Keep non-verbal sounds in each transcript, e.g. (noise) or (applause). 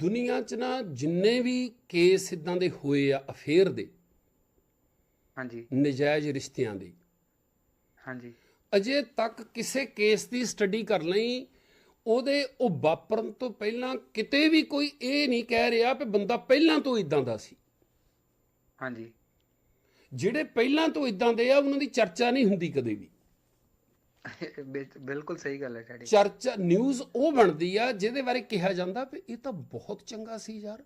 ਦੁਨੀਆ 'ਚ ਨਾ ਜਿੰਨੇ ਵੀ ਕੇਸ ਇਦਾਂ ਦੇ ਹੋਏ ਆ ਅਫੇਅਰ ਦੇ ਹਾਂਜੀ। ਨਜਾਇਜ਼ ਰਿਸ਼ਤਿਆਂ ਦੇ ਹਾਂਜੀ। ਅਜੇ ਤੱਕ ਕਿਸੇ ਕੇਸ ਦੀ ਸਟੱਡੀ ਕਰ ਲਈ ਉਹਦੇ ਉਹ ਵਾਪਰਨ ਤੋਂ ਪਹਿਲਾਂ ਕਿਤੇ ਵੀ ਕੋਈ ਇਹ ਨਹੀਂ ਕਹਿ ਰਿਹਾ ਕਿ ਬੰਦਾ ਪਹਿਲਾਂ ਤੋਂ ਇਦਾਂ ਦਾ ਸੀ। ਹਾਂਜੀ। ਜਿਹੜੇ ਪਹਿਲਾਂ ਤੋਂ ਇਦਾਂ ਦੇ ਆ ਉਹਨਾਂ ਦੀ ਚਰਚਾ ਨਹੀਂ ਹੁੰਦੀ ਕਦੇ ਵੀ। (laughs) ਬਿਲਕੁਲ ਸਹੀ ਗੱਲ ਹੈ ਤੁਹਾਡੀ ਚਰਚਾ ਨਿਊਜ਼ ਉਹ ਬਣਦੀ ਆ ਜਿਹਦੇ ਬਾਰੇ ਕਿਹਾ ਜਾਂਦਾ ਵੀ ਇਹ ਤਾਂ ਬਹੁਤ ਚੰਗਾ ਸੀ ਯਾਰ।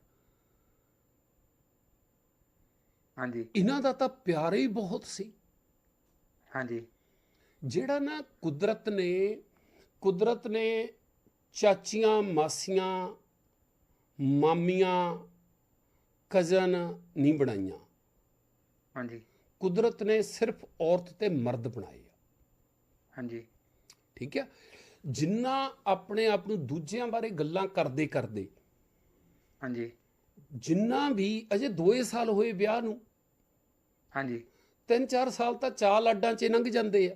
ਹਾਂਜੀ। ਇਹਨਾਂ ਦਾ ਤਾਂ ਪਿਆਰ ਹੀ ਬਹੁਤ ਸੀ। ਹਾਂਜੀ। ਜਿਹੜਾ ਨਾ ਕੁਦਰਤ ਨੇ ਕੁਦਰਤ ਨੇ ਚਾਚੀਆਂ ਮਾਸੀਆਂ ਮਾਮੀਆਂ ਕਜ਼ਨ ਨਹੀਂ ਬਣਾਈਆਂ। ਹਾਂਜੀ। ਕੁਦਰਤ ਨੇ ਸਿਰਫ ਔਰਤ ਤੇ ਮਰਦ ਬਣਾਏ। ਹਾਂਜੀ। ਠੀਕ ਹੈ ਜਿੰਨਾ ਆਪਣੇ ਆਪ ਨੂੰ ਦੂਜਿਆਂ ਬਾਰੇ ਗੱਲਾਂ ਕਰਦੇ ਕਰਦੇ ਹਾਂਜੀ। ਜਿੰਨਾ ਵੀ ਅਜੇ 2 ਸਾਲ ਹੋਏ ਵਿਆਹ ਨੂੰ ਹਾਂਜੀ। 3-4 ਸਾਲ ਤਾਂ ਚਾਲ ਅੱਡਾਂ 'ਚ ਲੰਘ ਜਾਂਦੇ ਆ।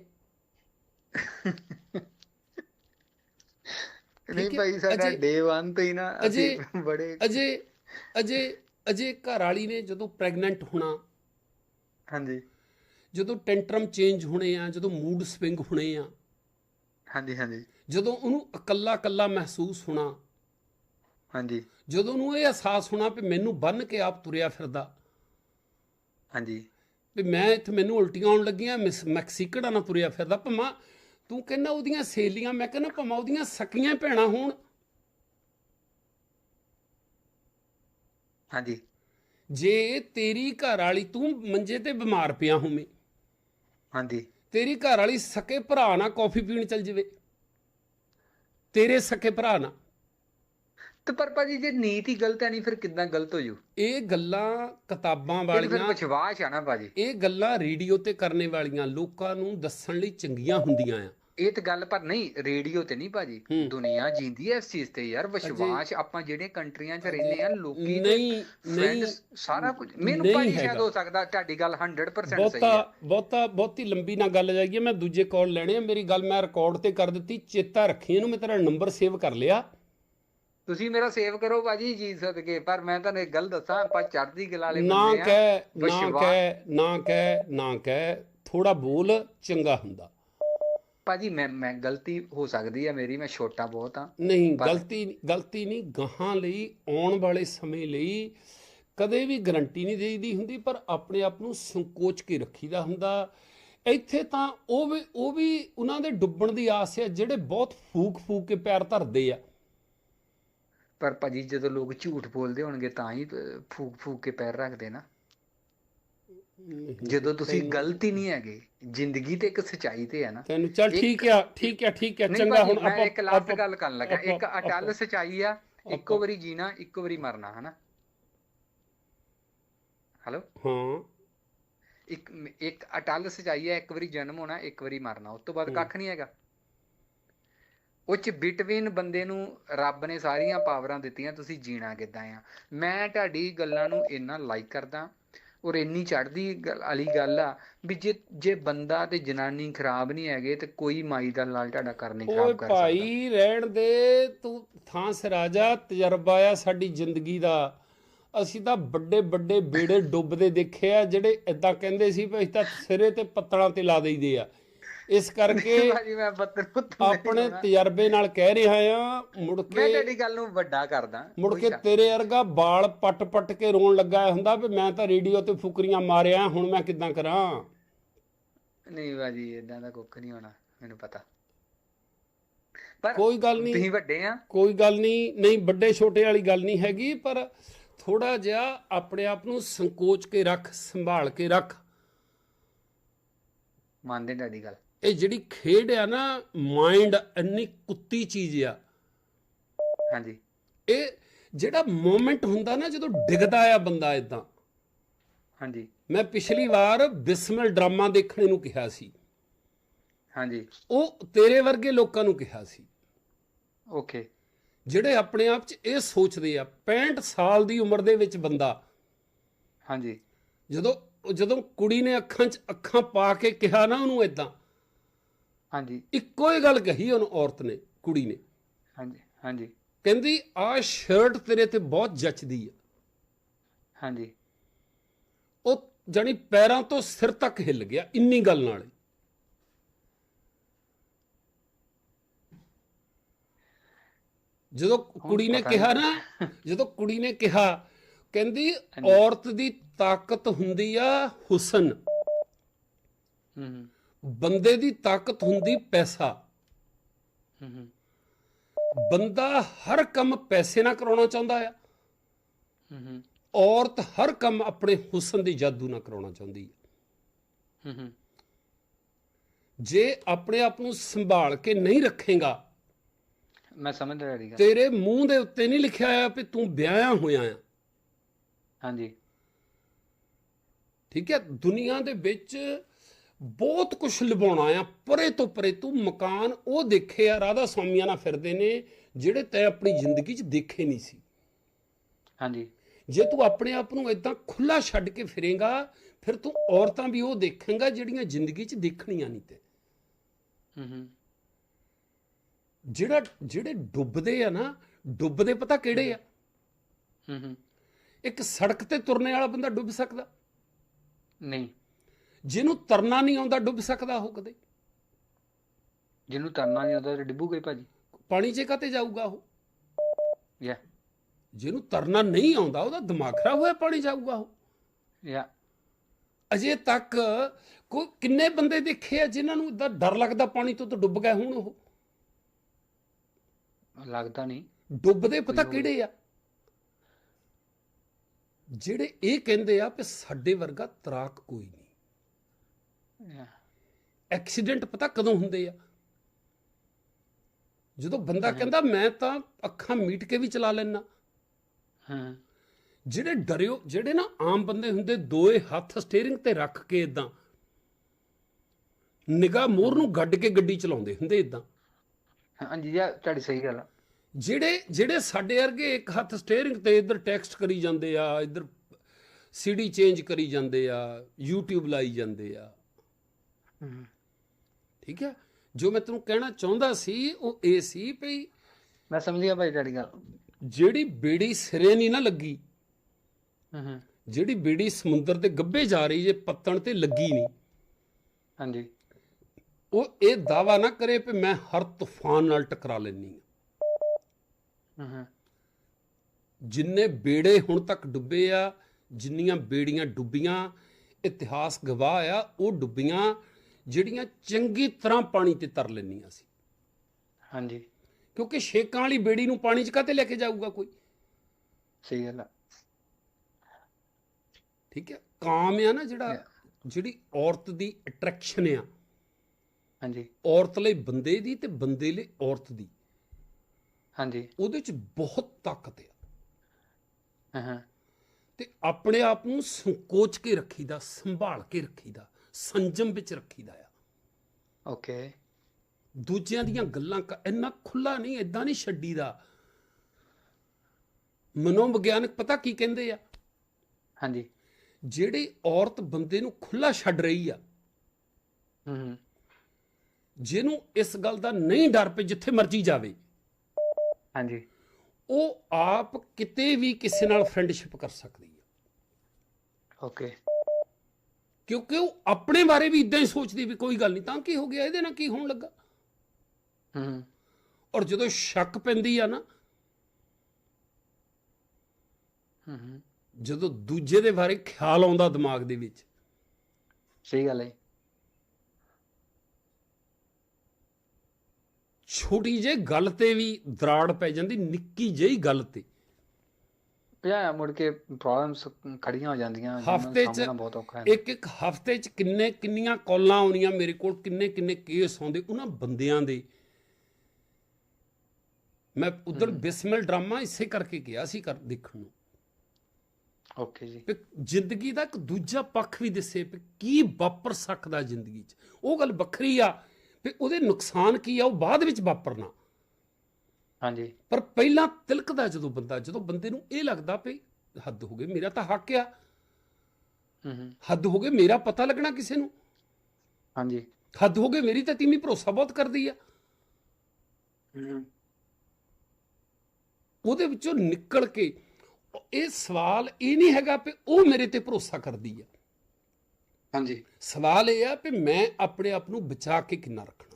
ਨਹੀਂ ਭਾਈ ਸਾਡਾ ਡੇ 1 ਤੋਂ ਹੀ ਨਾ ਅਜੇ- ਅਸੀਂ ਬੜੇ ਅਜੇ ਅਜੇ ਅਜੇ ਘਰ ਵਾਲੀ ਨੇ ਜਦੋਂ ਪ੍ਰੈਗਨੈਂਟ ਹੋਣਾ ਹਾਂਜੀ। ਜਦੋਂ ਟੈਂਟਰਮ ਚੇਂਜ ਹੋਣੇ ਆ ਜਦੋਂ ਮੂਡ ਸਵਿੰਗ ਹੋਣੇ ਆ ਹਾਂਜੀ ਹਾਂਜੀ। ਜਦੋਂ ਉਹਨੂੰ ਇਕੱਲਾ ਇਕੱਲਾ ਮਹਿਸੂਸ ਹੋਣਾ ਹਾਂਜੀ। ਜਦੋਂ ਉਹਨੂੰ ਇਹ ਅਹਿਸਾਸ ਹੋਣਾ ਕਿ ਮੈਨੂੰ ਬੰਨ ਕੇ ਆਪ ਤੁਰਿਆ ਫਿਰਦਾ ਹਾਂਜੀ। ਵੀ ਮੈਂ ਇੱਥੇ ਮੈਨੂੰ ਉਲਟੀਆਂ ਆਉਣ ਲੱਗੀਆਂ ਮਿਸ ਮੈਕਸੀਕੜਾ ਨਾ ਤੁਰਿਆ ਫਿਰਦਾ ਭਮਾ ਤੂੰ ਕਹਿੰਦਾ ਉਹਦੀਆਂ ਸਹੇਲੀਆਂ ਮੈਂ ਕਹਿੰਦਾ ਭਮਾ ਉਹਦੀਆਂ ਸਕੀਆਂ ਭੈਣਾਂ ਹੋਣ। ਹਾਂਜੀ। ਜੇ ਤੇਰੀ ਘਰ ਵਾਲੀ ਤੂੰ ਮੰਜੇ ਤੇ ਬਿਮਾਰ ਪਿਆ ਹੋਵੇਂ ਹਾਂਜੀ। ਤੇਰੀ ਘਰ ਵਾਲੀ ਸਕੇ ਭਰਾ ਨਾਲ ਕਾਫੀ ਪੀਣ ਚੱਲ ਜਵੇ। ਤੇਰੇ ਸਕੇ ਭਰਾ ਨਾਲ ਤੇ ਪਰ ਭਾਜੀ ਜੇ ਨੀਤ ਹੀ ਗਲਤ ਹੈ ਨਹੀਂ ਫਿਰ ਕਿੱਦਾਂ ਗਲਤ ਹੋ ਜੂ ਇਹ ਗੱਲਾਂ ਕਿਤਾਬਾਂ ਤਾਂ ਫਿਰ ਵਾਲੀਆਂ ਵਿਸ਼ਵਾਸ ਆ ਨਾ ਭਾਜੀ। ਇਹ ਗੱਲਾਂ ਰੇਡੀਓ ਤੇ ਕਰਨੇ ਵਾਲੀਆਂ ਲੋਕਾਂ ਨੂੰ ਦੱਸਣ ਲਈ ਚੰਗੀਆਂ ਹੁੰਦੀਆਂ ਆ। ਇਹ ਤਾਂ ਗੱਲ ਪਰ ਨਹੀਂ ਰੇਡੀਓ ਤੇ ਨਹੀਂ ਭਾਜੀ। ਦੁਨੀਆ ਜੀਂਦੀ ਹੈ ਇਸ ਚੀਜ਼ ਤੇ ਯਾਰ ਵਿਸ਼ਵਾਸ ਆਪਾਂ ਜਿਹੜੀਆਂ ਕੰਟਰੀਆਂ 'ਚ ਰਹਿੰਦੇ ਆ ਲੋਕੀ ਨਹੀਂ ਨਹੀਂ। ਸਾਰਾ ਕੁਝ। ਮੈਨੂੰ ਭਾਜੀ। ਸ਼ਾਇਦ ਹੋ ਸਕਦਾ ਤੁਹਾਡੀ ਗੱਲ 100% ਸਹੀ ਬਹੁਤਾ ਹੈ ਬਹੁਤਾ ਬਹੁਤੀ ਲੰਬੀ ਨਾ ਗੱਲ ਜਾਈਏ ਮੈਂ ਦੂਜੇ ਕਾਲ ਲੈਣੇ ਆ ਮੇਰੀ ਗੱਲ ਮੈਂ ਰਿਕਾਰਡ ਤੇ ਕਰ ਦਿੱਤੀ ਚੇਤਾ ਰੱਖੀ ਇਹਨੂੰ ਮੈਂ ਤੇਰਾ ਨੰਬਰ ਸੇਵ ਕਰ ਲਿਆ। ਤੁਸੀਂ ਮੇਰਾ ਸੇਵ ਕਰੋ ਭਾਜੀ ਜੀ ਸਦਕੇ ਪਰ ਮੈਂ ਤੁਹਾਨੂੰ ਇੱਕ ਗੱਲ ਦੱਸਾਂ ਆਪਾਂ ਚੜ੍ਹਦੀ ਕਲਾ ਵਾਲੇ ਨਾ ਬੰਦੇ ਆ। ਕਹਿ ਨਾ ਕਹਿ ਨਾ ਕਹਿ ਨਾ ਕਹਿ ਥੋੜਾ ਬੋਲ ਚੰਗਾ ਹੁੰਦਾ। ਭਾਜੀ ਮੈਂ ਮੈਂ ਗਲਤੀ ਹੋ ਸਕਦੀ ਹੈ ਮੇਰੀ ਮੈਂ ਛੋਟਾ ਬਹੁਤ ਆ ਨਹੀਂ ਗਲਤੀ ਗਲਤੀ ਨਹੀਂ ਗਾਹਾਂ ਲਈ ਆਉਣ ਵਾਲੇ ਸਮੇਂ ਲਈ ਕਦੇ ਵੀ ਗਰੰਟੀ ਨਹੀਂ ਦੇਈਦੀ ਹੁੰਦੀ ਪਰ ਆਪਣੇ ਆਪ ਨੂੰ ਸੰਕੋਚ ਕੇ ਰੱਖੀਦਾ ਹੁੰਦਾ। ਇੱਥੇ ਤਾਂ ਉਹ ਵੀ ਉਹ ਵੀ ਉਹਨਾਂ ਦੇ ਡੁੱਬਣ ਦੀ ਆਸ ਹੈ ਜਿਹੜੇ ਬਹੁਤ ਫੂਕ ਫੂਕ ਕੇ ਪੈਰ ਧਰਦੇ ਆ। ਪਰ ਭਾਜੀ ਜਦੋਂ ਲੋਕ ਝੂਠ ਬੋਲਦੇ ਹੋਣਗੇ ਤਾਂ ਹੀ ਫੂਕ ਫੂਕ ਕੇ ਪੈਰ ਰੱਖਦੇ ਨਾ। ਜਦੋਂ ਤੁਸੀਂ ਗਲਤੀ ਨਹੀਂ ਹੈਗੇ ਜ਼ਿੰਦਗੀ ਤੇ ਇੱਕ ਸਚਾਈ ਤੇ ਹੈ ਨਾ। ਤੈਨੂੰ ਚੱਲ ਠੀਕ ਆ ਠੀਕ ਆ ਠੀਕ ਆ ਚੰਗਾ ਹੁਣ ਆਪਾਂ ਇੱਕ ਲਾਸਟ ਗੱਲ ਕਰਨ ਲੱਗਾ। ਇੱਕ ਅਟਲ ਸਚਾਈ ਆ ਇੱਕੋ ਵਾਰੀ ਜੀਣਾ ਇੱਕੋ ਵਾਰੀ ਮਰਨਾ ਹਨਾ? ਹੈਲੋ ਹਾਂ। ਇੱਕ ਇੱਕ ਅਟਲ ਸਚਾਈ ਹੈ ਇੱਕ ਵਾਰੀ ਜਨਮ ਹੋਣਾ ਇੱਕ ਵਾਰੀ ਮਰਨਾ ਉਸ ਤੋਂ ਬਾਅਦ ਕੱਖ ਨਹੀਂ ਹੈਗਾ। ਉਹ ਚ ਬਿਟਵੀਨ ਬੰਦੇ ਨੂੰ ਰੱਬ ਨੇ ਸਾਰੀਆਂ ਪਾਵਰਾਂ ਦਿੱਤੀਆਂ ਤੁਸੀਂ ਜੀਣਾ ਕਿੱਦਾਂ ਆ? ਮੈਂ ਤੁਹਾਡੀ ਗੱਲਾਂ ਨੂੰ ਇੰਨਾ ਲਾਈਕ ਕਰਦਾ ਔਰ ਇੰਨੀ ਚੜ੍ਹਦੀ ਗੱਲ- ਵਾਲੀ ਗੱਲ ਆ ਵੀ ਜੇ ਜੇ ਬੰਦਾ ਤੇ ਜਨਾਨੀ ਖਰਾਬ ਨਹੀਂ ਹੈਗੇ ਤੇ ਕੋਈ ਮਾਈ ਦਾ ਲਾਲ ਤੁਹਾਡਾ ਕਰ ਨਹੀਂ ਓਏ ਖਰਾਬ ਕਰ ਸਕਦਾ। ਭਾਈ ਰਹਿਣ ਦੇ ਤੂੰ ਥਾਂ ਸਰਾਜਾ ਤਜਰਬਾ ਆ ਸਾਡੀ ਜ਼ਿੰਦਗੀ ਦਾ। ਅਸੀਂ ਤਾਂ ਵੱਡੇ ਵੱਡੇ ਬੇੜੇ ਡੁੱਬਦੇ ਦੇਖੇ ਆ ਜਿਹੜੇ ਇਦਾਂ ਕਹਿੰਦੇ ਸੀ ਵੀ ਅਸੀਂ ਤਾਂ ਸਿਰੇ ਤੇ ਪੱਤਲਾਂ ਤੇ ਲਾ ਦੇਈਦੇ ਆ। ਇਸ ਕਰਕੇ ਭਾਜੀ ਮੈਂ ਬੱਤਰ ਆਪਣੇ ਤਜਰਬੇ ਨਾਲ ਕਹਿ ਰਿਹਾ ਆ ਮੁੜ ਮੈਂ ਕੇ ਤੁਹਾਡੀ ਗੱਲ ਨੂੰ ਵੱਡਾ ਕਰਦਾ ਮੁੜ ਕੇ ਤੇਰੇ ਵਰਗਾ ਬਾਲ ਪੱਟ ਪੱਟ ਕੇ ਰੋਣ ਲੱਗਾ ਹੁੰਦਾ ਵੀ ਮੈਂ ਤਾਂ ਰੇਡੀਓ ਤੇ ਫੁਕਰੀਆਂ ਮਾਰਿਆ ਹੁਣ ਮੈਂ ਕਿੱਦਾਂ ਕਰਾਂ? ਨਹੀਂ ਬਾਜੀ ਇਦਾਂ ਦਾ ਕੁੱਖ ਨਹੀਂ ਹੋਣਾ ਮੈਨੂੰ ਪਤਾ। ਪਰ ਕੋਈ ਗੱਲ ਨਹੀਂ। ਤੁਸੀਂ ਵੱਡੇ ਆ। ਕੋਈ ਗੱਲ ਨਹੀਂ ਨਹੀਂ ਵੱਡੇ ਛੋਟੇ ਵਾਲੀ ਗੱਲ ਨਹੀਂ ਹੈਗੀ ਪਰ ਥੋੜਾ ਜਿਹਾ ਆਪਣੇ ਆਪ ਨੂੰ ਸੰਕੋਚ ਕੇ ਰੱਖ ਸੰਭਾਲ ਕੇ ਰੱਖ। ਮੰਨਦੇ ਤੁਹਾਡੀ ਗੱਲ। ਇਹ ਜਿਹੜੀ ਖੇਡ ਆ ਨਾ ਮਾਈਂਡ ਇੰਨੀ ਕੁੱਤੀ ਚੀਜ਼ ਆ। ਹਾਂਜੀ। ਇਹ ਜਿਹੜਾ ਮੂਮੈਂਟ ਹੁੰਦਾ ਨਾ ਜਦੋਂ ਡਿੱਗਦਾ ਆ ਬੰਦਾ ਇਦਾਂ ਹਾਂਜੀ। ਮੈਂ ਪਿਛਲੀ ਵਾਰ ਬਿਸਮਿਲ ਡਰਾਮਾ ਦੇਖਣ ਨੂੰ ਕਿਹਾ ਸੀ। ਹਾਂਜੀ। ਉਹ ਤੇਰੇ ਵਰਗੇ ਲੋਕਾਂ ਨੂੰ ਕਿਹਾ ਸੀ। ਓਕੇ। ਜਿਹੜੇ ਆਪਣੇ ਆਪ 'ਚ ਇਹ ਸੋਚਦੇ ਆ 65 ਸਾਲ ਦੀ ਉਮਰ ਦੇ ਵਿੱਚ ਬੰਦਾ। ਹਾਂਜੀ। ਜਦੋਂ ਜਦੋਂ ਕੁੜੀ ਨੇ ਅੱਖਾਂ 'ਚ ਅੱਖਾਂ ਪਾ ਕੇ ਕਿਹਾ ਨਾ ਉਹਨੂੰ ਇਦਾਂ ਹਾਂਜੀ। ਇੱਕੋ ਹੀ ਗੱਲ ਕਹੀ ਉਹਨੂੰ ਔਰਤ ਨੇ ਕੁੜੀ ਨੇ। ਹਾਂਜੀ ਹਾਂਜੀ। ਕਹਿੰਦੀ ਆ ਸ਼ਰਟ ਤੇਰੇ ਤੇ ਬਹੁਤ ਜੱਚਦੀ ਆ। ਹਾਂਜੀ। ਉਹ ਜਾਨੀ ਪੈਰਾਂ ਤੋਂ ਸਿਰ ਤੱਕ ਹਿੱਲ ਗਿਆ ਇੰਨੀ ਗੱਲ ਨਾਲ। ਜਦੋਂ ਕੁੜੀ ਨੇ ਕਿਹਾ। ਨਾ ਜਦੋਂ ਕੁੜੀ ਨੇ ਕਿਹਾ ਕਹਿੰਦੀ ਔਰਤ ਦੀ ਤਾਕਤ ਹੁੰਦੀ ਆ ਹੁਸਨ। ਹੂੰ। ਬੰਦੇ ਦੀ ਤਾਕਤ ਹੁੰਦੀ ਪੈਸਾ। ਬੰਦਾ ਹਰ ਕੰਮ ਪੈਸੇ ਨਾਲ ਕਰਾਉਣਾ ਚਾਹੁੰਦਾ ਆ। ਔਰਤ ਹਰ ਕੰਮ ਆਪਣੇ ਹੁਸਨ ਦੀ ਜਾਦੂ ਨਾਲ ਕਰਾਉਣਾ ਚਾਹੁੰਦੀ ਹੈ ਜੇ ਆਪਣੇ ਆਪ ਨੂੰ ਸੰਭਾਲ ਕੇ ਨਹੀਂ ਰੱਖੇਗਾ ਮੈਂ ਸਮਝ ਰਿਹਾ ਗੱਲ। ਤੇਰੇ ਮੂੰਹ ਦੇ ਉੱਤੇ ਨਹੀਂ ਲਿਖਿਆ ਆ ਵੀ ਤੂੰ ਵਿਆਹਿਆ ਹੋਇਆ ਆ। ਹਾਂਜੀ। ਠੀਕ ਹੈ ਦੁਨੀਆ ਦੇ ਵਿੱਚ ਬਹੁਤ ਕੁਝ ਲਵਾਉਣਾ ਆ ਪਰੇ ਤੋਂ ਪਰੇ ਤੂੰ ਮਕਾਨ ਉਹ ਦੇਖੇ ਆ ਰਾਧਾ ਸਵਾਮੀਆਂ ਨਾਲ ਫਿਰਦੇ ਨੇ ਜਿਹੜੇ ਤੈਂ ਆਪਣੀ ਜ਼ਿੰਦਗੀ 'ਚ ਦੇਖੇ ਨਹੀਂ ਸੀ। ਹਾਂਜੀ। ਜੇ ਤੂੰ ਆਪਣੇ ਆਪ ਨੂੰ ਇਦਾਂ ਖੁੱਲਾ ਛੱਡ ਕੇ ਫਿਰੇਗਾ ਫਿਰ ਤੂੰ ਔਰਤਾਂ ਵੀ ਉਹ ਦੇਖੇਂਗਾ ਜਿਹੜੀਆਂ ਜ਼ਿੰਦਗੀ 'ਚ ਦੇਖਣੀਆਂ ਨਹੀਂ ਤੇ। ਹੂੰ ਹੂੰ। ਜਿਹੜਾ ਜਿਹੜੇ ਡੁੱਬਦੇ ਆ ਨਾ ਡੁੱਬਦੇ ਪਤਾ ਕਿਹੜੇ ਆ? ਹੂੰ ਹੂੰ। ਇੱਕ ਸੜਕ ਤੇ ਤੁਰਨੇ ਵਾਲਾ ਬੰਦਾ ਡੁੱਬ ਸਕਦਾ। ਨਹੀਂ। ਜਿਹਨੂੰ ਤਰਨਾ ਨਹੀਂ ਆਉਂਦਾ ਡੁੱਬ ਸਕਦਾ ਉਹ ਕਦੇ। ਜਿਹਨੂੰ ਤਰਨਾ ਨਹੀਂ ਆਉਂਦਾ ਤੇ ਡਿੱਬੂ ਗਈ ਭਾਜੀ। ਪਾਣੀ 'ਚ ਕਾਤੇ ਜਾਊਗਾ ਉਹ? ਯਾ। ਜਿਹਨੂੰ ਤਰਨਾ ਨਹੀਂ ਆਉਂਦਾ ਉਹਦਾ ਦਿਮਾਗ ਖਰਾਬ ਹੋਇਆ ਪਾਣੀ ਜਾਊਗਾ ਉਹ। ਯਾ। ਅਜੇ ਤੱਕ ਕੋਈ ਕਿੰਨੇ ਬੰਦੇ ਦੇਖੇ ਆ ਜਿਨ੍ਹਾਂ ਨੂੰ ਇਦਾਂ ਡਰ ਲੱਗਦਾ ਪਾਣੀ ਤੋਂ ਤਾਂ ਡੁੱਬ ਗਏ ਹੁਣ ਉਹ? ਲੱਗਦਾ ਨਹੀਂ। ਡੁੱਬਦੇ ਪਤਾ ਕਿਹੜੇ ਆ? ਜਿਹੜੇ ਇਹ ਕਹਿੰਦੇ ਆ ਕਿ ਸਾਡੇ ਵਰਗਾ ਤਰਾਕ ਕੋਈ ਨਹੀਂ ਐਕਸੀਡੈਂਟ ਪਤਾ ਕਦੋਂ ਹੁੰਦੇ ਆ? ਜਦੋਂ ਬੰਦਾ ਕਹਿੰਦਾ ਮੈਂ ਤਾਂ ਅੱਖਾਂ ਮੀਟ ਕੇ ਵੀ ਚਲਾ ਲੈਣਾ ਹਾਂ। ਜਿਹੜੇ ਡਰਿਓ ਜਿਹੜੇ ਨਾ ਆਮ ਬੰਦੇ ਹੁੰਦੇ ਦੋਏ ਹੱਥ ਸਟੀਅਰਿੰਗ ਤੇ ਰੱਖ ਕੇ ਇਦਾਂ ਨਿਗਾਹ ਮੋਰ ਨੂੰ ਗੱਡ ਕੇ ਗੱਡੀ ਚਲਾਉਂਦੇ ਹੁੰਦੇ ਇਦਾਂ ਹਾਂਜੀ ਯਾ ਤੁਹਾਡੀ ਸਹੀ ਗੱਲ ਆ। ਜਿਹੜੇ ਜਿਹੜੇ ਸਾਡੇ ਵਰਗੇ ਇੱਕ ਹੱਥ ਸਟੀਅਰਿੰਗ ਤੇ ਇੱਧਰ ਟੈਕਸਟ ਕਰੀ ਜਾਂਦੇ ਆ ਇੱਧਰ ਸੀਡੀ ਚੇਂਜ ਕਰੀ ਜਾਂਦੇ ਆ YouTube ਲਾਈ ਜਾਂਦੇ ਆ ਠੀਕ ਹੈ? ਜੋ ਮੈਂ ਤੈਨੂੰ ਕਹਿਣਾ ਚਾਹੁੰਦਾ ਸੀ ਉਹ ਇਹ ਸੀ ਭਈ ਮੈਂ ਸਮਝ ਗਿਆ ਭਾਈ ਤੁਹਾਡੀ ਗੱਲ। ਜਿਹੜੀ ਬੇੜੀ ਸਿਰੇ ਨਹੀਂ ਨਾ ਲੱਗੀ ਹੂੰ ਹੂੰ। ਜਿਹੜੀ ਬੇੜੀ ਸਮੁੰਦਰ ਦੇ ਗੱਭੇ ਜਾ ਰਹੀ ਜੇ ਪੱਤਣ ਤੇ ਲੱਗੀ ਨਹੀਂ ਹਾਂਜੀ। ਉਹ ਇਹ ਦਾਵਾ ਨਾ ਕਰੇ ਕਿ ਮੈਂ ਹਰ ਤੂਫਾਨ ਨਾਲ ਟਕਰਾ ਲੈਣੀ ਹੂੰ ਹੂੰ। ਜਿੰਨੇ ਬੇੜੇ ਹੁਣ ਤੱਕ ਡੁੱਬੇ ਆ ਜਿੰਨੀਆਂ ਬੇੜੀਆਂ ਡੁੱਬੀਆਂ ਇਤਿਹਾਸ ਗਵਾਹ ਆ ਉਹ ਡੁੱਬੀਆਂ ਜਿਹੜੀਆਂ ਚੰਗੀ ਤਰ੍ਹਾਂ ਪਾਣੀ ਤੇ ਤਰ ਲੈਣੀਆਂ ਸੀ। ਹਾਂਜੀ। ਕਿਉਂਕਿ ਛੇਕਾਂ ਵਾਲੀ ਬੇੜੀ ਨੂੰ ਪਾਣੀ 'ਚ ਕਾਤੇ ਲੈ ਕੇ ਜਾਊਗਾ ਕੋਈ? ਸਹੀ ਗੱਲ ਆ। ਠੀਕ ਹੈ? ਕਾਮ ਆ ਨਾ ਜਿਹੜਾ ਜਿਹੜੀ ਔਰਤ ਦੀ ਅਟਰੈਕਸ਼ਨ ਆ। ਹਾਂਜੀ। ਔਰਤ ਲਈ ਬੰਦੇ ਦੀ ਤੇ ਬੰਦੇ ਲਈ ਔਰਤ ਦੀ। ਹਾਂਜੀ। ਉਹਦੇ 'ਚ ਬਹੁਤ ਤਾਕਤ ਆ। ਹਾਂ ਹਾਂ। ਤੇ ਆਪਣੇ ਆਪ ਨੂੰ ਸੰਕੋਚ ਕੇ ਰੱਖੀਦਾ ਸੰਭਾਲ ਕੇ ਰੱਖੀਦਾ। ਸੰਜਮ ਵਿੱਚ ਰੱਖੀਦਾ ਆ। ਓਕੇ। ਦੂਜਿਆਂ ਦੀਆਂ ਗੱਲਾਂ ਇੰਨਾ ਖੁੱਲਾ ਨਹੀਂ ਇਦਾਂ ਨਹੀਂ ਛੱਡੀਦਾ। ਮਨੋਵਿਗਿਆਨਕ ਪਤਾ ਕੀ ਕਹਿੰਦੇ ਆ? ਹਾਂਜੀ। ਜਿਹੜੀ ਔਰਤ ਬੰਦੇ ਨੂੰ ਖੁੱਲਾ ਛੱਡ ਰਹੀ ਆ ਹੂੰ ਜਿਹਨੂੰ ਇਸ ਗੱਲ ਦਾ ਨਹੀਂ ਡਰ ਪਈ ਜਿੱਥੇ ਮਰਜ਼ੀ ਜਾਵੇ ਹਾਂਜੀ। ਉਹ ਆਪ ਕਿਤੇ ਵੀ ਕਿਸੇ ਨਾਲ ਫਰੈਂਡਸ਼ਿਪ ਕਰ ਸਕਦੀ ਹੈ ਓਕੇ। ਕਿਉਂਕਿ ਉਹ ਆਪਣੇ ਬਾਰੇ ਵੀ ਇਦਾਂ ਹੀ ਸੋਚਦੀ ਵੀ ਕੋਈ ਗੱਲ ਨਹੀਂ। ਤਾਂ ਕੀ ਹੋ ਗਿਆ? ਇਹਦੇ ਨਾਲ ਕੀ ਹੋਣ ਲੱਗਾ? ਹੂੰ। ਔਰ ਜਦੋਂ ਸ਼ੱਕ ਪੈਂਦੀ ਆ ਨਾ ਹੂੰ ਹੂੰ। ਜਦੋਂ ਦੂਜੇ ਦੇ ਬਾਰੇ ਖਿਆਲ ਆਉਂਦਾ ਦਿਮਾਗ ਦੇ ਵਿੱਚ। ਸਹੀ ਗੱਲ ਹੈ ਛੋਟੀ ਜਿਹੀ ਗੱਲ ਤੇ ਵੀ ਦਰਾੜ ਪੈ ਜਾਂਦੀ ਨਿੱਕੀ ਜਿਹੀ ਗੱਲ ਤੇ। ਯਾ ਮੁੜ ਕੇ ਪ੍ਰੋਬਲਮਸ ਖੜੀਆਂ ਹੋ ਜਾਂਦੀਆਂ ਹਫ਼ਤੇ 'ਚ ਸਾਹਮਣਾ ਬਹੁਤ ਔਖਾ ਹੈ ਇੱਕ ਇੱਕ ਹਫ਼ਤੇ 'ਚ ਕਿੰਨੇ ਕਿੰਨੀਆਂ ਕਾਲਾਂ ਆਉਣੀਆਂ ਮੇਰੇ ਕੋਲ ਕਿੰਨੇ ਕਿੰਨੇ ਕੇਸ ਆਉਂਦੇ ਉਹਨਾਂ ਬੰਦਿਆਂ ਦੇ। ਮੈਂ ਉਧਰ ਬਿਸਮਿਲ ਡਰਾਮਾ ਇਸੇ ਕਰਕੇ ਗਿਆ ਸੀ ਕਰ ਦੇਖਣ ਨੂੰ। ਓਕੇ ਜੀ। ਜ਼ਿੰਦਗੀ ਦਾ ਇੱਕ ਦੂਜਾ ਪੱਖ ਵੀ ਦਿਸੇ ਕੀ ਵਾਪਰ ਸਕਦਾ ਜ਼ਿੰਦਗੀ 'ਚ। ਉਹ ਗੱਲ ਵੱਖਰੀ ਆ ਵੀ ਉਹਦੇ ਨੁਕਸਾਨ ਕੀ ਆ ਉਹ ਬਾਅਦ ਵਿੱਚ ਵਾਪਰਨਾ। ਹਾਂਜੀ। ਪਰ ਪਹਿਲਾਂ ਤਿਲਕਦਾ ਜਦੋਂ ਬੰਦਾ ਜਦੋਂ ਬੰਦੇ ਨੂੰ ਇਹ ਲੱਗਦਾ ਵੀ ਹੱਦ ਹੋ ਗਈ ਮੇਰਾ ਤਾਂ ਹੱਕ ਆ। ਹੂੰ ਹੱਦ ਹੋ ਗਈ ਮੇਰਾ ਪਤਾ ਲੱਗਣਾ ਕਿਸੇ ਨੂੰ। ਹਾਂਜੀ। ਹੱਦ ਹੋ ਗਈ ਮੇਰੀ ਤਾਂ ਤੀਵੀਂ ਭਰੋਸਾ ਬਹੁਤ ਕਰਦੀ ਆ। ਉਹਦੇ ਵਿੱਚੋਂ ਨਿਕਲ ਕੇ ਇਹ ਸਵਾਲ ਇਹ ਨਹੀਂ ਹੈਗਾ ਕਿ ਉਹ ਮੇਰੇ ਤੇ ਭਰੋਸਾ ਕਰਦੀ ਆ। ਹਾਂਜੀ। ਸਵਾਲ ਇਹ ਆ ਕਿ ਮੈਂ ਆਪਣੇ ਆਪ ਨੂੰ ਬਚਾ ਕੇ ਕਿੰਨਾ ਰੱਖਣਾ।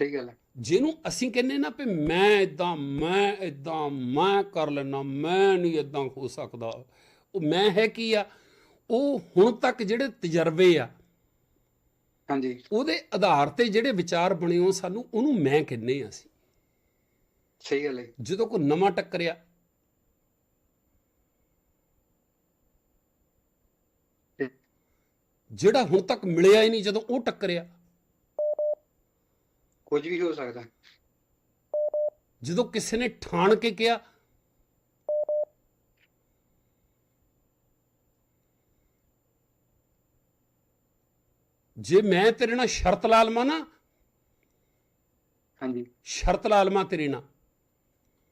ਸਹੀ ਗੱਲ ਹੈ। ਜਿਹਨੂੰ ਅਸੀਂ ਕਹਿੰਨੇ ਨਾ ਕਿ ਮੈਂ ਇਦਾਂ ਮੈਂ ਇਦਾਂ ਮੈਂ ਕਰ ਲੈਣਾ ਮੈਂ ਨਹੀਂ ਇਦਾਂ ਹੋ ਸਕਦਾ। ਉਹ ਮੈਂ ਹੈ ਕੀ ਆ? ਉਹ ਹੁਣ ਤੱਕ ਜਿਹੜੇ ਤਜਰਬੇ ਆ ਹਾਂਜੀ। ਉਹਦੇ ਆਧਾਰ ਤੇ ਜਿਹੜੇ ਵਿਚਾਰ ਬਣੇ ਹੋ ਸਾਨੂੰ ਉਹਨੂੰ ਮੈਂ ਕਹਿੰਨੇ ਆ ਅਸੀਂ। ਸਹੀ ਗੱਲ ਹੈ ਜਦੋਂ ਕੋਈ ਨਵਾਂ ਟੱਕਰਿਆ ਜਿਹੜਾ ਹੁਣ ਤੱਕ ਮਿਲਿਆ ਹੀ ਨਹੀਂ ਜਦੋਂ ਉਹ ਟੱਕਰਿਆ ਕੁਝ ਵੀ ਹੋ ਸਕਦਾ। ਜਦੋਂ ਕਿਸੇ ਨੇ ਠਾਣ ਕੇ ਕਿਹਾ ਜੇ ਮੈਂ ਤੇਰੇ ਨਾਲ ਸ਼ਰਤ ਲਾ ਲਵਾਂ ਨਾ ਹਾਂਜੀ। ਸ਼ਰਤ ਲਾ ਲਵਾਂ ਤੇਰੇ ਨਾਲ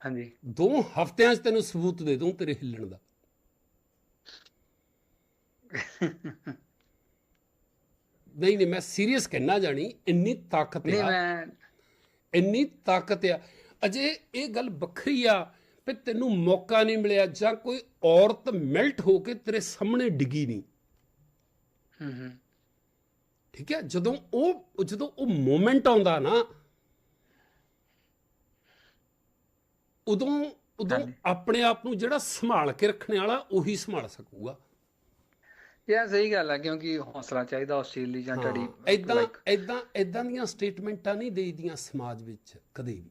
ਹਾਂਜੀ। ਦੋ ਹਫ਼ਤਿਆਂ 'ਚ ਤੈਨੂੰ ਸਬੂਤ ਦੇ ਦੂੰ ਤੇਰੇ ਹਿੱਲਣ ਦਾ। (laughs) ਨਹੀਂ ਨਹੀਂ ਮੈਂ ਸੀਰੀਅਸ ਕਹਿਣਾ ਜਾਣੀ ਇੰਨੀ ਤਾਕਤ ਆ। ਇੰਨੀ ਤਾਕਤ ਆ। ਅਜੇ ਇਹ ਗੱਲ ਵੱਖਰੀ ਆ ਵੀ ਤੈਨੂੰ ਮੌਕਾ ਨਹੀਂ ਮਿਲਿਆ ਜਾਂ ਕੋਈ ਔਰਤ ਮੈਲਟ ਹੋ ਕੇ ਤੇਰੇ ਸਾਹਮਣੇ ਡਿੱਗੀ ਨਹੀਂ। ਹੂੰ ਹੂੰ। ਠੀਕ ਹੈ ਜਦੋਂ ਉਹ ਜਦੋਂ ਉਹ ਮੂਮੈਂਟ ਆਉਂਦਾ ਨਾ ਉਦੋਂ ਉਦੋਂ। ਆਪਣੇ ਆਪ ਨੂੰ ਜਿਹੜਾ ਸੰਭਾਲ ਕੇ ਰੱਖਣ ਵਾਲਾ ਉਹੀ ਸੰਭਾਲ ਸਕੂਗਾ। ਯਾ ਸਹੀ ਗੱਲ ਹੈ ਕਿਉਂਕਿ ਹੌਸਲਾ ਚਾਹੀਦਾ ਉਸ ਚੀਜ਼ ਲਈ ਜਾਂ ਤੁਹਾਡੀ ਐਦਾਂ ਐਦਾਂ ਐਦਾਂ ਦੀਆਂ ਸਟੇਟਮੈਂਟਾਂ ਨਹੀਂ ਦੇਈਦੀਆਂ ਸਮਾਜ ਵਿੱਚ ਕਦੇ ਵੀ।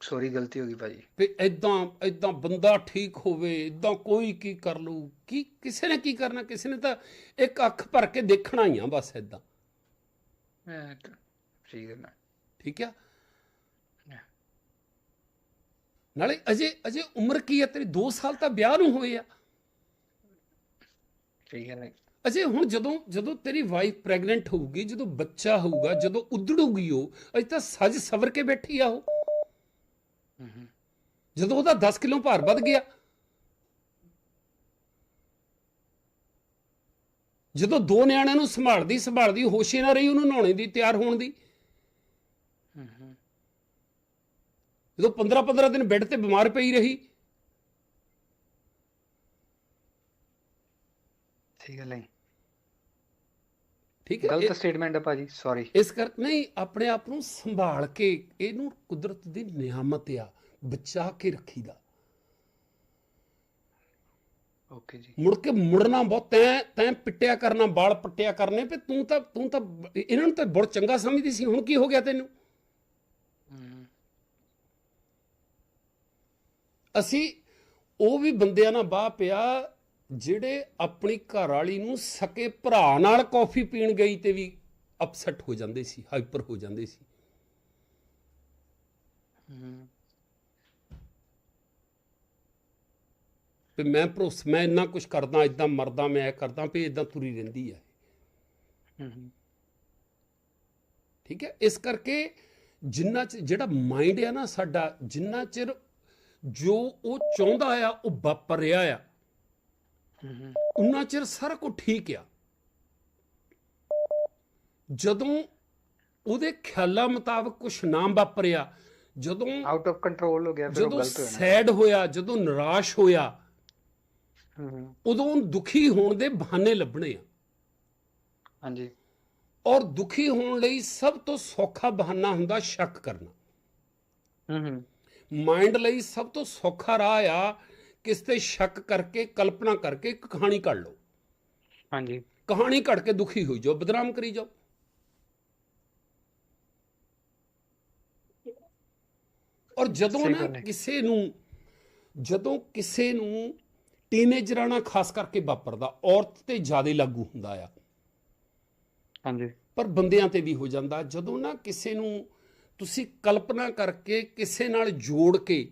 ਸੌਰੀ ਗਲਤੀ ਹੋ ਗਈ ਭਾਜੀ। ਵੀ ਐਦਾਂ ਐਦਾਂ ਬੰਦਾ ਠੀਕ ਹੋਵੇ ਐਦਾਂ ਕੋਈ ਕੀ ਕਰ ਲੂ ਕੀ ਕਿਸੇ ਨੇ ਕੀ ਕਰਨਾ ਕਿਸੇ ਨੇ ਤਾਂ ਇੱਕ ਅੱਖ ਭਰ ਕੇ ਦੇਖਣਾ ਹੀ ਆ ਬਸ ਐਦਾਂ ਗੱਲ ਹੈ ਠੀਕ ਆ. ਨਾਲੇ ਅਜੇ ਅਜੇ ਉਮਰ ਕੀ ਹੈ ਤੇਰੀ? 2 ਸਾਲ ਤਾਂ ਵਿਆਹ ਨੂੰ ਹੋਏ ਆ। ਗੱਲ ਹੈ ਅਜੇ ਹੁਣ ਜਦੋਂ ਜਦੋਂ ਤੇਰੀ ਵਾਈਫ ਪ੍ਰੈਗਨੈਂਟ ਹੋਊਗੀ ਜਦੋਂ ਬੱਚਾ ਹੋਊਗਾ ਜਦੋਂ ਉਧੜੂਗੀ ਉਹ ਅਜੇ ਤਾਂ ਸੱਜ ਸਵਰ ਕੇ ਬੈਠੀ ਆ ਉਹ। ਜਦੋਂ ਉਹਦਾ 10 ਕਿਲੋ ਭਾਰ ਵੱਧ ਗਿਆ। ਜਦੋਂ ਦੋ ਨਿਆਣਿਆਂ ਨੂੰ ਸੰਭਾਲਦੀ ਸੰਭਾਲਦੀ ਹੋਸ਼ੇ ਨਾ ਰਹੀ ਉਹਨੂੰ ਨਹਾਉਣੇ ਦੀ ਤਿਆਰ ਹੋਣ ਦੀ। ਜਦੋਂ 15 15 ਦਿਨ ਬੈੱਡ ਤੇ ਬਿਮਾਰ ਪਈ ਰਹੀ ਸਹੀ ਗੱਲ ਹੈ ਠੀਕ ਹੈ ਗਲਤ ਸਟੇਟਮੈਂਟ ਹੈ ਭਾਜੀ ਸੌਰੀ ਇਸ ਕਰਕੇ ਨਹੀਂ ਆਪਣੇ ਆਪ ਨੂੰ ਸੰਭਾਲ ਕੇ ਇਹਨੂੰ ਕੁਦਰਤ ਦੀ ਨਿਆਮਤ ਆ ਬਚਾ ਕੇ ਰੱਖੀਦਾ। ਓਕੇ ਜੀ। ਮੁੜ ਕੇ ਮੁੜਨਾ ਬਹੁਤ ਤੈਂ ਤੈਂ ਪਿੱਟਿਆ ਕਰਨਾ ਵਾਲ ਪੱਟਿਆ ਕਰਨੇ ਵੀ ਤੂੰ ਤਾਂ ਤੂੰ ਤਾਂ ਇਹਨਾਂ ਨੂੰ ਤਾਂ ਬਹੁਤ ਚੰਗਾ ਸਮਝਦੀ ਸੀ ਹੁਣ ਕੀ ਹੋ ਗਿਆ ਤੈਨੂੰ? ਅਸੀਂ ਉਹ ਵੀ ਬੰਦਿਆਂ ਨਾਲ ਬਾਹ ਪਿਆ ਜਿਹੜੇ ਆਪਣੀ ਘਰ ਵਾਲੀ ਨੂੰ ਸਕੇ ਭਰਾ ਨਾਲ ਕੌਫੀ ਪੀਣ ਗਈ ਤੇ ਵੀ ਅਪਸੈਟ ਹੋ ਜਾਂਦੇ ਸੀ ਹਾਈਪਰ ਹੋ ਜਾਂਦੇ ਸੀ। ਹੂੰ ਤੇ ਮੈਂ ਭਰੋਸ, ਮੈਂ ਇੰਨਾ ਕੁਝ ਕਰਦਾ ਇਦਾਂ ਮਰਦਾ, ਮੈਂ ਇਹ ਕਰਦਾ ਵੀ ਇਦਾਂ ਤੁਰੀ ਰਹਿੰਦੀ ਹੈ ਠੀਕ ਹੈ? ਇਸ ਕਰਕੇ ਜਿੰਨਾ ਚ, ਜਿਹੜਾ ਮਾਈਂਡ ਆ ਨਾ ਸਾਡਾ, ਜਿੰਨਾ ਚਿਰ ਜੋ ਉਹ ਚਾਹੁੰਦਾ ਆ, ਉਹ ਵਾਪਰ ਰਿਹਾ ਆ। ਹੂੰ ਹੂੰ ਉਨਾ ਚਿਰ ਸਾਰਾ ਕੁਝ ਠੀਕ ਆ। ਜਦੋਂ ਉਹਦੇ ਖਿਆਲਾਂ ਮੁਤਾਬਕ ਕੁਝ ਨਾ ਵਾਪਰਿਆ ਜਦੋਂ ਆਊਟ ਆਫ ਕੰਟਰੋਲ ਹੋ ਗਿਆ ਫਿਰ ਜਦੋਂ। ਸੈਡ ਹੋਇਆ ਜਦੋਂ ਨਿਰਾਸ਼ ਹੋਇਆ ਉਦੋਂ ਉਹਨੂੰ ਦੁਖੀ ਹੋਣ ਦੇ ਬਹਾਨੇ ਲੱਭਣੇ ਆ। ਹਾਂਜੀ। ਔਰ ਦੁਖੀ ਹੋਣ ਲਈ ਸਭ ਤੋਂ ਸੌਖਾ ਬਹਾਨਾ ਹੁੰਦਾ ਸ਼ੱਕ ਕਰਨਾ। ਹੂੰ ਹੂੰ। ਮਾਈਂਡ ਲਈ ਸਭ ਤੋਂ ਸੌਖਾ ਰਾਹ ਆ ਕਿਸ ਤੇ ਸ਼ੱਕ ਕਰਕੇ ਕਲਪਨਾ ਕਰਕੇ ਇੱਕ ਕਹਾਣੀ ਘੜ ਲਓ। ਹਾਂਜੀ। ਕਹਾਣੀ ਘੜ ਕੇ ਦੁਖੀ ਹੋਈ ਜਾਓ ਬਦਨਾਮ ਕਰੀ ਜਾਓ। ਔਰ ਜਦੋਂ ਨਾ। ਕਿਸੇ ਨੂੰ ਜਦੋਂ ਕਿਸੇ ਨੂੰ ਟੀਨੇਜਰਾਂ ਨਾਲ ਖਾਸ ਕਰਕੇ ਵਾਪਰਦਾ ਔਰਤ ਤੇ ਜ਼ਿਆਦਾ ਲਾਗੂ ਹੁੰਦਾ ਆ। ਹਾਂਜੀ। ਪਰ ਬੰਦਿਆਂ ਤੇ ਵੀ ਹੋ ਜਾਂਦਾ। ਜਦੋਂ ਨਾ ਕਿਸੇ ਨੂੰ ਤੁਸੀਂ ਕਲਪਨਾ ਕਰਕੇ ਕਿਸੇ ਨਾਲ ਜੋੜ ਕੇ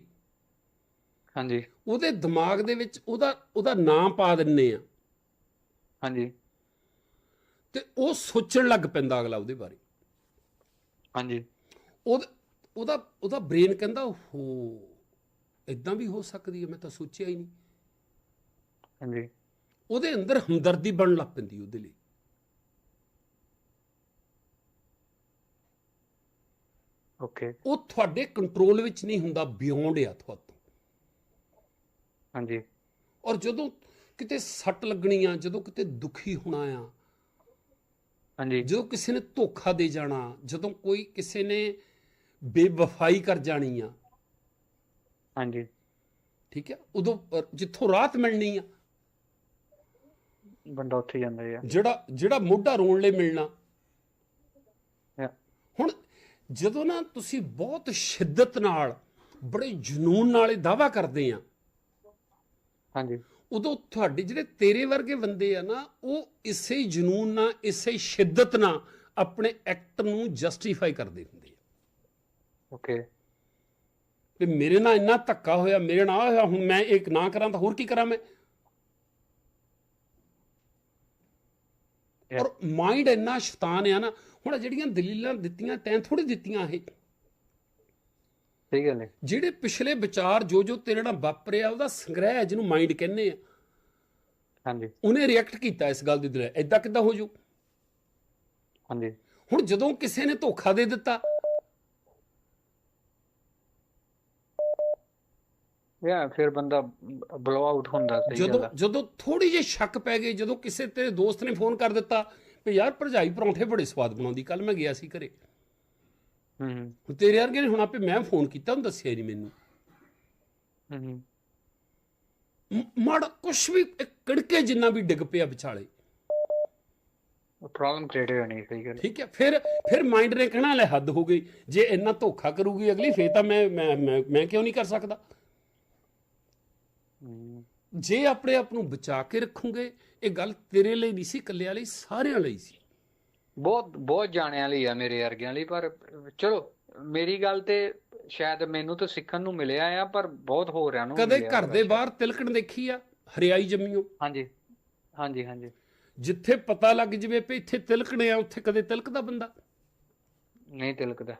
ਹਾਂਜੀ। ਉਹਦੇ ਦਿਮਾਗ ਦੇ ਵਿੱਚ ਉਹਦਾ ਉਹਦਾ ਨਾਮ ਪਾ ਦਿੰਨੇ ਆ। ਹਾਂਜੀ। ਤੇ ਉਹ ਸੋਚਣ ਲੱਗ ਪੈਂਦਾ ਅਗਲਾ ਉਹਦੇ ਬਾਰੇ। ਹਾਂਜੀ। ਉਹਦਾ ਉਹਦਾ ਉਹਦਾ ਬ੍ਰੇਨ ਕਹਿੰਦਾ ਹੋ ਇਦਾਂ ਵੀ ਹੋ ਸਕਦੀ ਹੈ ਮੈਂ ਤਾਂ ਸੋਚਿਆ ਹੀ ਨਹੀਂ। ਹਾਂਜੀ। ਉਹਦੇ ਅੰਦਰ ਹਮਦਰਦੀ ਬਣਨ ਲੱਗ ਪੈਂਦੀ ਉਹਦੇ ਲਈ। ਓਕੇ। ਉਹ ਤੁਹਾਡੇ ਕੰਟਰੋਲ ਵਿੱਚ ਨਹੀਂ ਹੁੰਦਾ ਬਿਯੋਂਡ ਆ ਤੁਹਾਤੋਂ ਹਾਂਜੀ। ਔਰ ਜਦੋਂ ਕਿਤੇ ਸੱਟ ਲੱਗਣੀ ਆ ਜਦੋਂ ਕਿਤੇ ਦੁਖੀ ਹੋਣਾ ਆ ਹਾਂਜੀ। ਜਦੋਂ ਕਿਸੇ ਨੇ ਧੋਖਾ ਦੇ ਜਾਣਾ ਜਦੋਂ ਕੋਈ ਕਿਸੇ ਨੇ ਬੇਵਫਾਈ ਕਰ ਜਾਣੀ ਆ ਹਾਂਜੀ। ਠੀਕ ਹੈ ਉਦੋਂ ਜਿੱਥੋਂ ਰਾਹਤ ਮਿਲਣੀ ਆ ਬੰਦਾ ਉੱਥੇ ਜਾਂਦਾ ਹੈ ਜਿਹੜਾ ਜਿਹੜਾ ਮੋਢਾ ਰੋਣ ਲਈ ਮਿਲਣਾ. ਹੁਣ ਜਦੋਂ ਨਾ ਤੁਸੀਂ ਬਹੁਤ ਸ਼ਿੱਦਤ ਨਾਲ ਬੜੇ ਜਨੂਨ ਨਾਲ ਇਹ ਦਾਵਾ ਕਰਦੇ ਆ ਹਾਂਜੀ। ਉਦੋਂ ਤੁਹਾਡੇ ਜਿਹੜੇ ਤੇਰੇ ਵਰਗੇ ਬੰਦੇ ਆ ਨਾ ਉਹ ਇਸੇ ਹੀ ਜਨੂਨ ਨਾਲ ਇਸੇ ਹੀ ਸ਼ਿੱਦਤ ਨਾਲ ਆਪਣੇ ਐਕਟ ਨੂੰ ਜਸਟੀਫਾਈ ਕਰਦੇ ਹੁੰਦੇ ਆ। ਓਕੇ ਕਿ ਮੇਰੇ ਨਾਲ ਇੰਨਾ ਧੱਕਾ ਹੋਇਆ ਮੇਰੇ ਨਾਲ ਹੋਇਆ ਹੁਣ ਮੈਂ ਇੱਕ ਨਾ ਕਰਾਂ ਤਾਂ ਹੋਰ ਕੀ ਕਰਾਂ ਮੈਂ. ਔਰ ਮਾਈਂਡ ਇੰਨਾ ਸ਼ੈਤਾਨ ਆ ਨਾ ਹੁਣ ਜਿਹੜੀਆਂ ਦਲੀਲਾਂ ਦਿੱਤੀਆਂ ਤੈਂ ਥੋੜੀ ਦਿੱਤੀਆਂ ਇਹ। ਸਹੀ ਗੱਲ ਹੈ ਜਿਹੜੇ ਪਿਛਲੇ ਵਿਚਾਰ ਜੋ ਜੋ ਤੇਰੇ ਨਾਲ ਵਾਪਰਿਆ ਉਹਦਾ ਸੰਗ੍ਰਹਿ ਜਿਹਨੂੰ ਮਾਈਂਡ ਕਹਿੰਦੇ ਆ। ਹਾਂਜੀ। ਉਹਨੇ ਰਿਐਕਟ ਕੀਤਾ ਇਸ ਗੱਲ ਦੀ ਦਿਲ ਐਦਾਂ ਕਿੱਦਾਂ ਹੋ ਜੂ? ਹਾਂਜੀ। ਹੁਣ ਜਦੋਂ ਕਿਸੇ ਨੇ ਧੋਖਾ ਦੇ ਦਿੱਤਾ। ਯਾ ਫਿਰ ਬੰਦਾ ਬਲੋ ਆਊਟ ਹੁੰਦਾ ਸਹੀ ਜਦੋਂ ਗੱਲ ਜਦੋਂ ਥੋੜੀ ਜਿਹੀ ਸ਼ੱਕ ਪੈ ਗਈ ਜਦੋਂ ਕਿਸੇ ਤੇਰੇ ਦੋਸਤ ਨੇ ਫੋਨ ਕਰ ਦਿੱਤਾ ਵੀ ਯਾਰ ਭਰਜਾਈ ਪਰੌਂਠੇ ਬੜੇ ਸਵਾਦ ਬਣਾਉਂਦੀ ਕੱਲ ਮੈਂ ਗਿਆ ਸੀ ਘਰੇ। ਹੂੰ ਹੂੰ। ਹੁਣ ਤੇਰੇ ਵਰਗੇ ਨੇ ਹੁਣ ਆਪੇ ਮੈਂ ਫੋਨ ਕੀਤਾ ਉਹਨੂੰ ਦੱਸਿਆ ਨਹੀਂ ਮੈਨੂੰ। ਹੂੰ ਮਾੜਾ ਕੁਛ ਵੀ ਇੱਕ ਕੜਕੇ ਜਿੰਨਾ ਵੀ ਡਿੱਗ ਪਿਆ ਵਿਚਾਲੇ। ਪ੍ਰੋਬਲਮ ਕ੍ਰੀਏਟ ਹੋਣੀ ਸਹੀ ਗੱਲ। ਠੀਕ ਹੈ ਫਿਰ ਫਿਰ ਮਾਈਂਡ ਨੇ ਕਹਿਣਾ ਲੈ ਹੱਦ ਹੋ ਗਈ। ਜੇ ਇੰਨਾ ਧੋਖਾ ਕਰੂਗੀ ਅਗਲੀ ਫੇਰ ਤਾਂ ਮੈਂ ਮੈਂ ਮੈਂ- ਮੈਂ ਕਿਉਂ ਨਹੀਂ ਕਰ ਸਕਦਾ? ਜੇ ਆਪਣੇ ਆਪ ਨੂੰ ਬਚਾ ਕੇ ਰੱਖੋਗੇ ਇਹ ਗੱਲ ਤੇਰੇ ਲਈ ਨਹੀਂ ਸੀ ਇਕੱਲਿਆਂ ਲਈ ਸਾਰਿਆਂ ਲਈ ਸੀ। ਬਹੁਤ ਬਹੁਤ ਜਾਣਿਆਂ ਲਈ ਆ ਮੇਰੇ ਵਰਗਿਆਂ ਲਈ ਪਰ ਚਲੋ ਮੇਰੀ ਗੱਲ ਤੇ ਸ਼ਾਇਦ ਮੈਨੂੰ ਤਾਂ ਸਿੱਖਣ ਨੂੰ ਮਿਲਿਆ ਆ ਪਰ ਬਹੁਤ ਹੋ ਰਿਆਂ ਨੂੰ ਕਦੇ ਘਰ ਦੇ। ਬਾਹਰ ਤਿਲਕਣ ਦੇਖੀ ਆ? ਹਰਿਆਈ ਜੰਮੀਓ ਹਾਂਜੀ ਹਾਂਜੀ ਹਾਂਜੀ। ਜਿੱਥੇ ਪਤਾ ਲੱਗ ਜਵੇ ਵੀ ਇੱਥੇ ਤਿਲਕਣੇ ਆ ਉੱਥੇ ਕਦੇ ਤਿਲਕਦਾ ਬੰਦਾ? ਨਹੀਂ ਤਿਲਕਦਾ।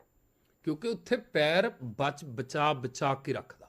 ਕਿਉਂਕਿ ਉੱਥੇ ਪੈਰ ਬਚ ਬਚਾ ਬਚਾ ਕੇ ਰੱਖਦਾ।